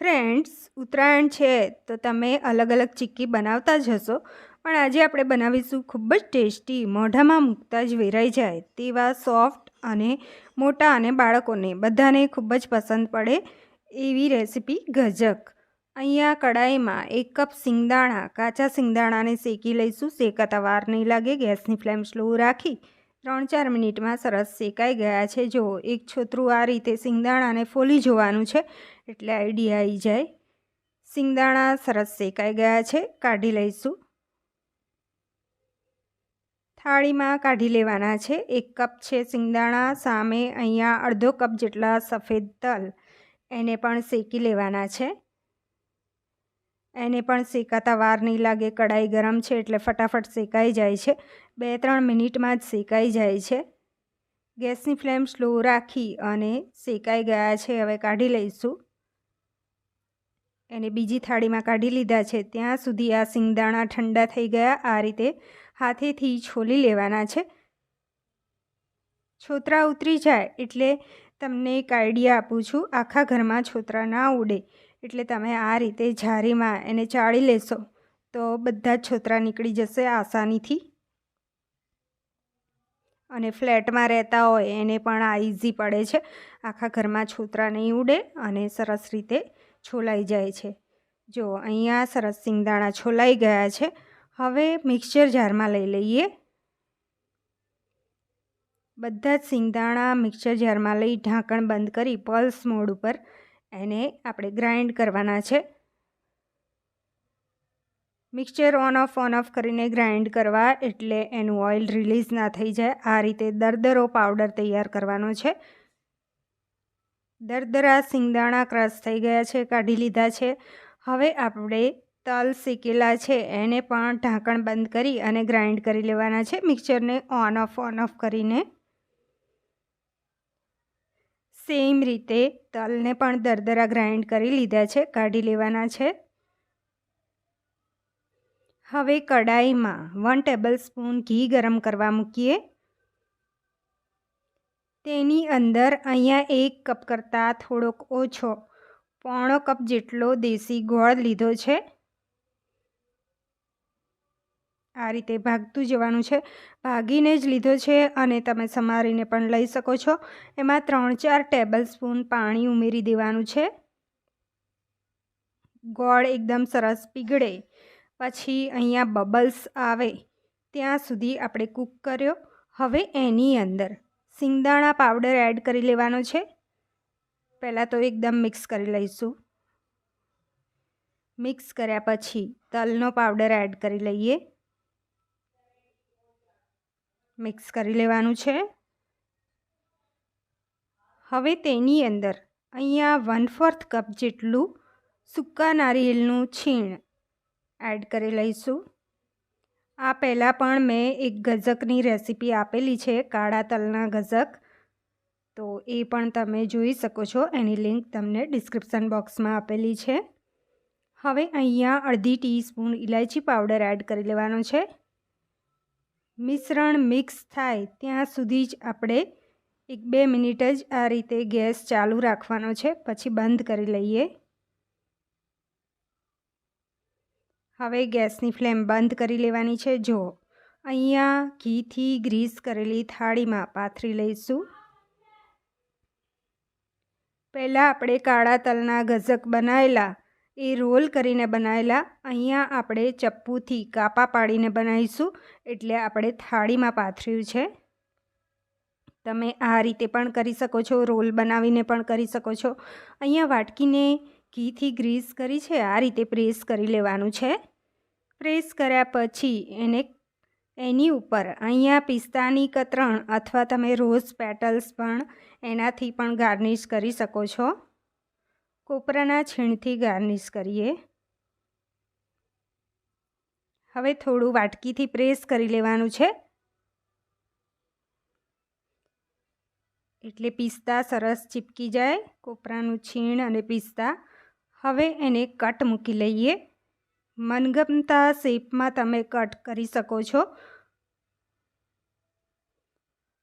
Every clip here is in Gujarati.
ફ્રેન્ડ્સ, ઉત્તરાયણ છે તો તમે અલગ અલગ ચીક્કી બનાવતા જ હશો. પણ આજે આપણે બનાવીશું ખૂબ જ ટેસ્ટી, મોઢામાં મૂકતા જ વેરાઈ જાય તેવા સોફ્ટ અને મોટા અને બાળકોને બધાને ખૂબ જ પસંદ પડે એવી રેસીપી ગજક. અહીંયા કડાઈમાં એક કપ સિંગદાણા, કાચા સિંગદાણાને શેકી લઈશું. શેકાતા વાર નહીં લાગે, ગેસની ફ્લેમ સ્લો રાખી ત્રણ ચાર મિનિટમાં સરસ શેકાઈ ગયા છે. જો, એક છોતરું આ રીતે સિંગદાણાને ફોલી જોવાનું છે, એટલે આઈડિયા આવી જાય. સિંગદાણા સરસ શેકાઈ ગયા છે. કાઢી લઈશું. થાળીમાં કાઢી લેવાના છે. એક કપ છે સિંગદાણા, સામે અહીંયા અડધો કપ જેટલા સફેદ તલ. એને પણ શેકી લેવાના છે. એને પણ શેકાતા વાર નહીં લાગે, કડાઈ ગરમ છે એટલે ફટાફટ શેકાઈ જાય છે. બે ત્રણ મિનિટમાં જ શેકાઈ જાય છે. ગેસની ફ્લેમ સ્લો રાખી અને શેકાઈ ગયા છે. હવે કાઢી લઈશું. એને બીજી થાળીમાં કાઢી લીધા છે. ત્યાં સુધી આ સિંગદાણા ઠંડા થઈ ગયા. આ રીતે હાથેથી છોલી લેવાના છે. છોતરા ઉતરી જાય એટલે તમને એક આઈડિયા આપું છું. આખા ઘરમાં છોતરા ના ઉડે. એટલે તમે આ રીતે જારીમાં એને ચાળી લેશો, તો બધા જ છોતરા નીકળી જશે આસાનીથી. અને ફ્લેટમાં રહેતા હોય એને પણ આ ઇઝી પડે છે. આખા ઘરમાં છોતરા નહીં ઉડે અને સરસ રીતે છોલાઈ જાય છે. જો, અહીંયા સરસ સિંગદાણા છોલાઈ ગયા છે. હવે મિક્સચર જારમાં લઈ લઈએ. બધા જ સિંગદાણા મિક્સર જારમાં લઈ ઢાંકણ બંધ કરી પલ્સ મોડ ઉપર એને આપણે ગ્રાઇન્ડ કરવાના છે. Mixture on off on off કરીને ગ્રાઇન્ડ કરવા એટલે એનું ઓઇલ રિલીઝ ના થઈ જાય. આ રીતે દરદરો પાવડર તૈયાર કરવાનો છે. દરદરા સિંગદાણા ક્રશ થઈ ગયા છે, કાઢી લીધા છે. હવે આપણે તલ શેકેલા છે, એને પણ ઢાંકણ બંધ કરી અને ગ્રાઇન્ડ કરી લેવાના છે. મિક્સરને ઓન ઓફ ઓન ઓફ કરીને સેમ રીતે તલને પણ દરદરા ગ્રાઇન્ડ કરી લીધા છે, કાઢી લેવાના છે. હવે કડાઈમાં વન ટેબલ સ્પૂન ઘી ગરમ કરવા મૂકીએ. તેની અંદર અહીંયા એક કપ કરતાં થોડોક ઓછો પોણો કપ જેટલો દેશી ગોળ લીધો છે. આ રીતે ભાગતું જવાનું છે. ભાગીને જ લીધો છે અને તમે સમારીને પણ લઈ શકો છો. એમાં ત્રણ ચાર ટેબલ સ્પૂન પાણી ઉમેરી દેવાનું છે. ગોળ એકદમ સરસ પીગળે. પછી અહીંયા બબલ્સ આવે. ત્યાં સુધી આપણે કૂક કર્યો. હવે એની અંદર સિંગદાણા પાવડર એડ કરી લેવાનો છે. પહેલાં તો એકદમ મિક્સ કરી લઈશું. મિક્સ કર્યા પછી તલનો પાવડર એડ કરી લઈએ. મિક્સ કરી લેવાનું છે. હવે તેની અંદર અહીંયા વન ફોર્થ કપ જેટલું સૂકા નારિયેળનું છીણ એડ કરી લઈશું. આ પહેલાં પણ મેં એક ગઝકની રેસીપી આપેલી છે, કાળા તલના ગઝક. તો એ પણ તમે જોઈ શકો છો, એની લિંક તમને ડિસ્ક્રિપ્શન બોક્સમાં આપેલી છે. હવે અહીંયા અડધી ટીસ્પૂન ઇલાયચી પાવડર એડ કરી લેવાનો છે. મિશ્રણ મિક્સ થાય ત્યાં સુધી જ આપણે એક બે મિનિટ જ આ રીતે ગેસ ચાલુ રાખવાનો છે. પછી બંધ કરી લઈએ. હવે ગેસની ફ્લેમ બંધ કરી લેવાની છે. જો અહીંયા ઘીથી ગ્રીસ કરેલી થાળીમાં પાથરી લઈશું. પહેલાં આપણે કાળા તલના ગઝક બનાવેલા એ રોલ કરીને બનાવેલા અહીંયા આપણે ચપ્પુથી કાપા પાડીને બનાવીશું. એટલે આપણે થાળીમાં પાથર્યું છે. તમે આ રીતે પણ કરી શકો છો. રોલ બનાવીને પણ કરી શકો છો. અહીંયા વાટકીને ઘીથી ગ્રીસ કરી છે. આ રીતે પ્રેસ કરી લેવાનું છે. પ્રેસ કર્યા પછી એને એની ઉપર અહીંયા પિસ્તાની કતરણ અથવા તમે રોઝ પેટલ્સ પણ એનાથી પણ ગાર્નિશ કરી શકો છો. કોપરાના છીણથી ગાર્નિશ કરીએ. હવે થોડું વાટકીથી પ્રેસ કરી લેવાનું છે. એટલે પિસ્તા સરસ ચીપકી જાય, કોપરાનું છીણ અને પિસ્તા. હવે એને કટ મૂકી લઈએ. મનગમતા શેપમાં તમે કટ કરી શકો છો.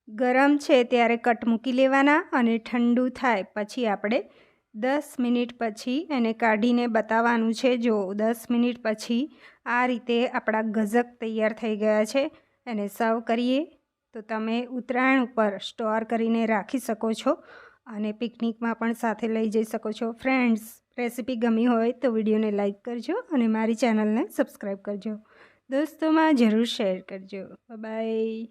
ગરમ છે ત્યારે કટ મૂકી લેવાના અને ઠંડુ થાય પછી આપણે દસ મિનિટ પછી એને કાઢીને બતાવવાનું છે. જો દસ મિનિટ પછી આ રીતે આપણા ગઝક તૈયાર થઈ ગયા છે, એને સર્વ કરીએ, તો તમે ઉત્તરાયણ ઉપર સ્ટોર કરીને રાખી શકો છો અને પિકનિકમાં પણ સાથે લઈ જઈ શકો છો. ફ્રેન્ડ્સ, રેસિપી ગમી હોય તો વિડીયોને લાઇક કરજો અને મારી ચેનલને સબસ્ક્રાઈબ કરજો. દોસ્તોમાં જરૂર શેર કરજો. બાય